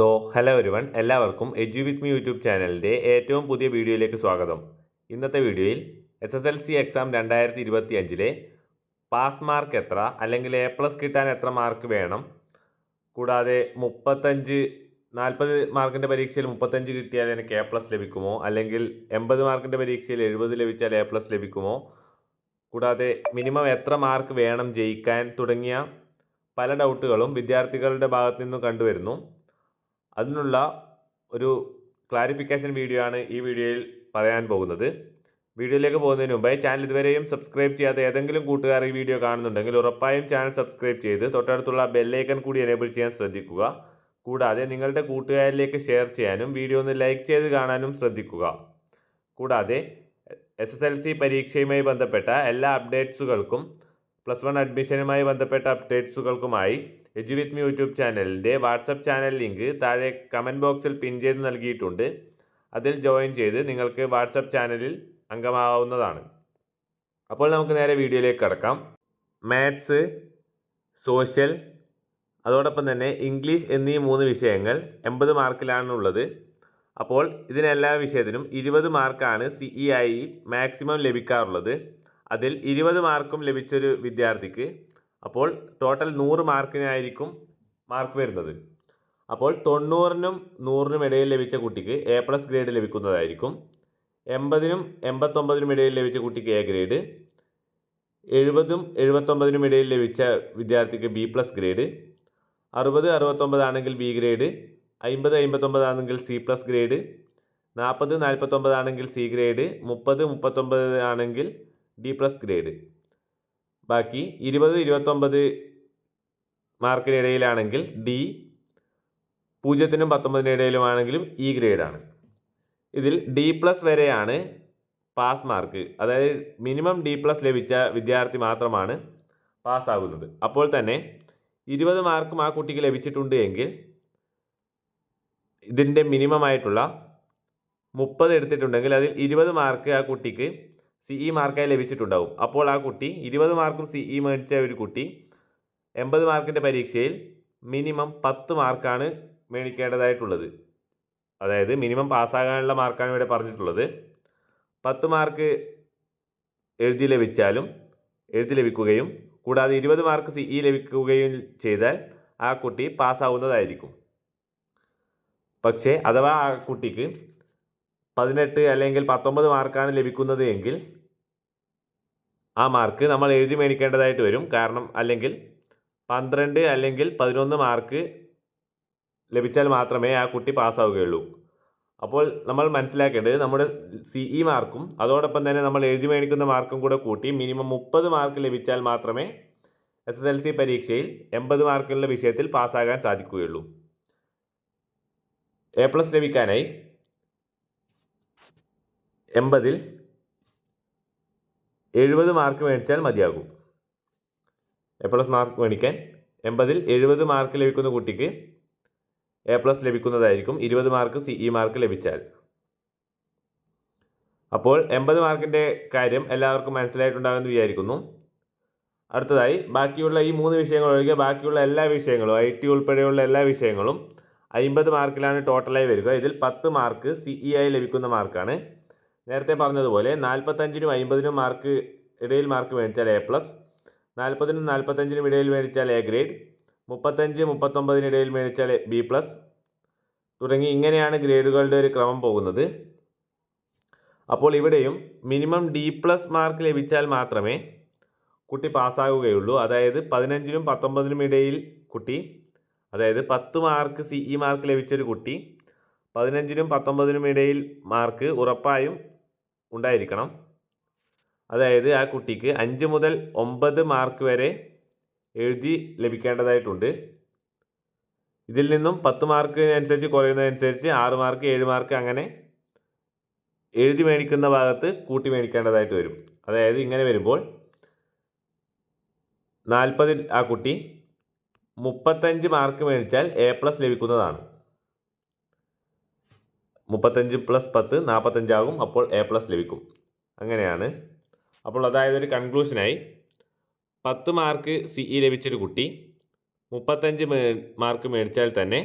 So hello ഒരുവൺ എല്ലാവർക്കും എജു with me YouTube ചാനലിന്റെ ഏറ്റവും പുതിയ വീഡിയോയിലേക്ക് സ്വാഗതം. ഇന്നത്തെ വീഡിയോയിൽ S S L C exam രണ്ടായിരത്തി ഇരുപത്തി അഞ്ചിലെ പാസ് മാർക്ക് എത്ര അല്ലെങ്കിൽ എ പ്ലസ് കിട്ടാൻ എത്ര മാർക്ക് വേണം? കൂടാതെ മുപ്പത്തഞ്ച് നാൽപ്പത് മാർക്കിന്റെ പരീക്ഷയിൽ മുപ്പത്തഞ്ച് കിട്ടിയാൽ എനിക്ക് എ പ്ലസ് ലഭിക്കുമോ? അല്ലെങ്കിൽ എൺപത് മാർക്കിന്റെ പരീക്ഷയിൽ എഴുപത് ലഭിച്ചാൽ എ പ്ലസ് ലഭിക്കുമോ? കൂടാതെ മിനിമം എത്ര മാർക്ക് വേണം ജയിക്കാൻ തുടങ്ങിയ പല ഡൗട്ടുകളും വിദ്യാർത്ഥികളുടെ ഭാഗത്തു നിന്നും കണ്ടുവരുന്നു. അതിനുള്ള ഒരു ക്ലാരിഫിക്കേഷൻ വീഡിയോ ആണ് ഈ വീഡിയോയിൽ പറയാൻ പോകുന്നത്. വീഡിയോയിലേക്ക് പോകുന്നതിന് മുമ്പായി ചാനൽ ഇതുവരെയും സബ്സ്ക്രൈബ് ചെയ്യാത്ത ഏതെങ്കിലും കൂട്ടുകാർ ഈ വീഡിയോ കാണുന്നുണ്ടെങ്കിൽ ഉറപ്പായും ചാനൽ സബ്സ്ക്രൈബ് ചെയ്ത് തൊട്ടടുത്തുള്ള ബെല്ലൈക്കൺ കൂടി എനേബിൾ ചെയ്യാൻ ശ്രദ്ധിക്കുക. കൂടാതെ നിങ്ങളുടെ കൂട്ടുകാരിലേക്ക് ഷെയർ ചെയ്യാനും വീഡിയോ ഒന്ന് ലൈക്ക് ചെയ്ത് കാണാനും ശ്രദ്ധിക്കുക. കൂടാതെ എസ് എസ് എൽ സി പരീക്ഷയുമായി ബന്ധപ്പെട്ട എല്ലാ അപ്ഡേറ്റ്സുകൾക്കും പ്ലസ് വൺ അഡ്മിഷനുമായി ബന്ധപ്പെട്ട അപ്ഡേറ്റ്സുകൾക്കുമായി എജു വിത്ത് മീ യൂട്യൂബ് ചാനലിന്റെ വാട്സപ്പ് ചാനൽ ലിങ്ക് താഴെ കമന്റ് ബോക്സിൽ പിൻ ചെയ്ത് നൽകിയിട്ടുണ്ട്. അതിൽ ജോയിൻ ചെയ്ത് നിങ്ങൾക്ക് വാട്സപ്പ് ചാനലിൽ അംഗമാവുന്നതാണ്. അപ്പോൾ നമുക്ക് നേരെ വീഡിയോയിലേക്ക് കടക്കാം. മാത്സ് സോഷ്യൽ അതോടൊപ്പം തന്നെ ഇംഗ്ലീഷ് എന്നീ മൂന്ന് വിഷയങ്ങൾ എൺപത് മാർക്കിലാണുള്ളത്. അപ്പോൾ ഇതിനെല്ലാ വിഷയത്തിനും ഇരുപത് മാർക്കാണ് സി ഇ ആയി മാക്സിമം ലഭിക്കാറുള്ളത്. അതിൽ ഇരുപത് മാർക്കും ലഭിച്ചൊരു വിദ്യാർത്ഥിക്ക് അപ്പോൾ ടോട്ടൽ നൂറ് മാർക്കിനായിരിക്കും മാർക്ക് വരുന്നത്. അപ്പോൾ തൊണ്ണൂറിനും നൂറിനും ഇടയിൽ ലഭിച്ച കുട്ടിക്ക് എ പ്ലസ് ഗ്രേഡ് ലഭിക്കുന്നതായിരിക്കും. എൺപതിനും എൺപത്തൊമ്പതിനും ഇടയിൽ ലഭിച്ച കുട്ടിക്ക് എ ഗ്രേഡ് എഴുപതും എഴുപത്തൊമ്പതിനും ഇടയിൽ ലഭിച്ച വിദ്യാർത്ഥിക്ക് ബി പ്ലസ് ഗ്രേഡ് അറുപത് അറുപത്തൊമ്പതാണെങ്കിൽ ബി ഗ്രേഡ് അമ്പത് അമ്പത്തൊമ്പതാണെങ്കിൽ സി പ്ലസ് ഗ്രേഡ് നാൽപ്പത് നാൽപ്പത്തൊമ്പതാണെങ്കിൽ സി ഗ്രേഡ് മുപ്പത് മുപ്പത്തൊമ്പത് ആണെങ്കിൽ ഡി പ്ലസ് ഗ്രേഡ് ബാക്കി ഇരുപത് ഇരുപത്തൊമ്പത് മാർക്കിനിടയിലാണെങ്കിൽ ഡി പൂജ്യത്തിനും പത്തൊമ്പതിനും ഇടയിലുമാണെങ്കിലും ഇ ഗ്രേഡാണ് ഇതിൽ ഡി പ്ലസ് വരെയാണ് പാസ് മാർക്ക്. അതായത് മിനിമം ഡി പ്ലസ് ലഭിച്ച വിദ്യാർത്ഥി മാത്രമാണ് പാസ്സാകുന്നത്. അപ്പോൾ തന്നെ ഇരുപത് മാർക്കും ആ കുട്ടിക്ക് ലഭിച്ചിട്ടുണ്ട് എങ്കിൽ ഇതിന്റെ മിനിമം ആയിട്ടുള്ള മുപ്പത് എടുത്തിട്ടുണ്ടെങ്കിൽ അതിൽ ഇരുപത് മാർക്ക് ആ കുട്ടിക്ക് സി ഇ മാർക്കായി ലഭിച്ചിട്ടുണ്ടാവും. അപ്പോൾ ആ കുട്ടി ഇരുപത് മാർക്കും സി ഇ മേടിച്ച ഒരു കുട്ടി എൺപത് മാർക്കിന്റെ പരീക്ഷയിൽ മിനിമം പത്ത് മാർക്കാണ് മേടിക്കേണ്ടതായിട്ടുള്ളത്. അതായത് മിനിമം പാസ്സാകാനുള്ള മാർക്കാണ് ഇവിടെ പറഞ്ഞിട്ടുള്ളത്. പത്ത് മാർക്ക് എഴുതി ലഭിച്ചാലും എഴുതി ലഭിക്കുകയും കൂടാതെ ഇരുപത് മാർക്ക് സി ഇ ലഭിക്കുകയും ചെയ്താൽ ആ കുട്ടി പാസ്സാവുന്നതായിരിക്കും. പക്ഷേ അഥവാ ആ കുട്ടിക്ക് പതിനെട്ട് അല്ലെങ്കിൽ പത്തൊമ്പത് മാർക്കാണ് ലഭിക്കുന്നത് എങ്കിൽ ആ മാർക്ക് നമ്മൾ എഴുതി മേടിക്കേണ്ടതായിട്ട് വരും. കാരണം അല്ലെങ്കിൽ പന്ത്രണ്ട് അല്ലെങ്കിൽ പതിനൊന്ന് മാർക്ക് ലഭിച്ചാൽ മാത്രമേ ആ കുട്ടി പാസ്സാവുകയുള്ളൂ. അപ്പോൾ നമ്മൾ മനസ്സിലാക്കേണ്ടത് നമ്മുടെ സി ഇ മാർക്കും അതോടൊപ്പം തന്നെ നമ്മൾ എഴുതി മേടിക്കുന്ന മാർക്കും കൂടെ കൂട്ടി മിനിമം മുപ്പത് മാർക്ക് ലഭിച്ചാൽ മാത്രമേ എസ് എസ് എൽ സി പരീക്ഷയിൽ എൺപത് മാർക്കുള്ള വിഷയത്തിൽ പാസ്സാകാൻ സാധിക്കുകയുള്ളൂ. എ പ്ലസ് ലഭിക്കാനായി എൺപതിൽ എഴുപത് മാർക്ക് മേടിച്ചാൽ മതിയാകും. എ പ്ലസ് മാർക്ക് മേടിക്കാൻ എൺപതിൽ എഴുപത് മാർക്ക് ലഭിക്കുന്ന കുട്ടിക്ക് എ പ്ലസ് ലഭിക്കുന്നതായിരിക്കും. ഇരുപത് മാർക്ക് സി ഇ മാർക്ക് ലഭിച്ചാൽ. അപ്പോൾ എൺപത് മാർക്കിന്റെ കാര്യം എല്ലാവർക്കും മനസ്സിലായിട്ടുണ്ടാകുമെന്ന് വിചാരിക്കുന്നു. അടുത്തതായി ബാക്കിയുള്ള ഈ മൂന്ന് വിഷയങ്ങൾ ഒഴികെ ബാക്കിയുള്ള എല്ലാ വിഷയങ്ങളും ഐ ടി ഉൾപ്പെടെയുള്ള എല്ലാ വിഷയങ്ങളും അമ്പത് മാർക്കിലാണ് ടോട്ടലായി വരിക. ഇതിൽ പത്ത് മാർക്ക് സി ഇ ആയി ലഭിക്കുന്ന മാർക്കാണ്. നേരത്തെ പറഞ്ഞതുപോലെ നാൽപ്പത്തഞ്ചിനും അമ്പതിനും മാർക്ക് ഇടയിൽ മാർക്ക് മേടിച്ചാൽ എ പ്ലസ് നാൽപ്പതിനും നാൽപ്പത്തഞ്ചിനും ഇടയിൽ മേടിച്ചാൽ എ ഗ്രേഡ് മുപ്പത്തഞ്ച് മുപ്പത്തൊമ്പതിനിടയിൽ മേടിച്ചാൽ ബി പ്ലസ് തുടങ്ങി ഇങ്ങനെയാണ് ഗ്രേഡുകളുടെ ഒരു ക്രമം പോകുന്നത്. അപ്പോൾ ഇവിടെയും മിനിമം ഡി പ്ലസ് മാർക്ക് ലഭിച്ചാൽ മാത്രമേ കുട്ടി പാസ്സാകുകയുള്ളൂ അതായത് പതിനഞ്ചിനും പത്തൊമ്പതിനും ഇടയിൽ കുട്ടി അതായത് പത്ത് മാർക്ക് സി ഇ മാർക്ക് ലഭിച്ചൊരു കുട്ടി പതിനഞ്ചിനും പത്തൊമ്പതിനും ഇടയിൽ മാർക്ക് ഉറപ്പായും ഉണ്ടായിരിക്കണം. അതായത് ആ കുട്ടിക്ക് അഞ്ച് മുതൽ ഒമ്പത് മാർക്ക് വരെ എഴുതി ലഭിക്കേണ്ടതായിട്ടുണ്ട്. ഇതിൽ നിന്നും പത്ത് മാർക്കിനനുസരിച്ച് കുറയുന്നതനുസരിച്ച് ആറ് മാർക്ക് ഏഴ് മാർക്ക് അങ്ങനെ എഴുതി മേടിക്കുന്ന ഭാഗത്ത് കൂട്ടി മേടിക്കേണ്ടതായിട്ട് വരും. അതായത് ഇങ്ങനെ വരുമ്പോൾ നാൽപ്പതിൽ ആ കുട്ടി മുപ്പത്തഞ്ച് മാർക്ക് മേടിച്ചാൽ എ പ്ലസ് ലഭിക്കുന്നതാണ്. മുപ്പത്തഞ്ച് പ്ലസ് പത്ത് നാൽപ്പത്തഞ്ചാകും അപ്പോൾ എ പ്ലസ് ലഭിക്കും. അങ്ങനെയാണ്. അപ്പോൾ അതായത് ഒരു കൺക്ലൂഷനായി. പത്ത് മാർക്ക് സി ഇ ലഭിച്ചൊരു കുട്ടി മുപ്പത്തഞ്ച് മാർക്ക് മേടിച്ചാൽ തന്നെ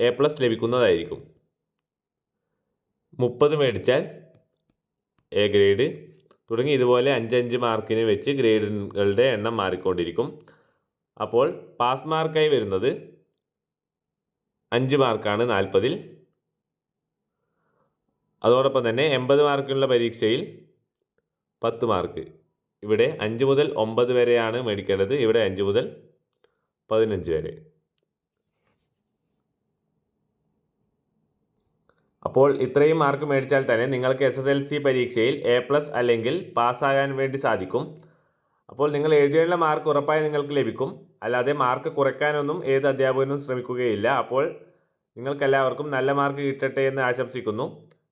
എ പ്ലസ് ലഭിക്കുന്നതായിരിക്കും. മുപ്പത് മേടിച്ചാൽ എ ഗ്രേഡ്. തുടങ്ങി ഇതുപോലെ അഞ്ചഞ്ച് മാർക്കിന് വെച്ച് ഗ്രേഡുകളുടെ എണ്ണം മാറിക്കൊണ്ടിരിക്കും. അപ്പോൾ പാസ് മാർക്കായി വരുന്നത് അഞ്ച് മാർക്കാണ് നാൽപ്പതിൽ. അതോടൊപ്പം തന്നെ എൺപത് മാർക്കിനുള്ള പരീക്ഷയിൽ പത്ത് മാർക്ക്. ഇവിടെ അഞ്ച് മുതൽ ഒമ്പത് വരെയാണ് മേടിക്കേണ്ടത്. ഇവിടെ അഞ്ച് മുതൽ പതിനഞ്ച് വരെ. അപ്പോൾ ഇത്രയും മാർക്ക് മേടിച്ചാൽ തന്നെ നിങ്ങൾക്ക് എസ് എസ് എൽ സി പരീക്ഷയിൽ എ പ്ലസ് അല്ലെങ്കിൽ പാസ്സാകാൻ വേണ്ടി സാധിക്കും. അപ്പോൾ നിങ്ങൾ എഴുതിയുള്ള മാർക്ക് ഉറപ്പായി നിങ്ങൾക്ക് ലഭിക്കും. അല്ലാതെ മാർക്ക് കുറയ്ക്കാനൊന്നും ഏത് അധ്യാപകനും ശ്രമിക്കുകയില്ല. അപ്പോൾ നിങ്ങൾക്കെല്ലാവർക്കും നല്ല മാർക്ക് കിട്ടട്ടെ എന്ന് ആശംസിക്കുന്നു.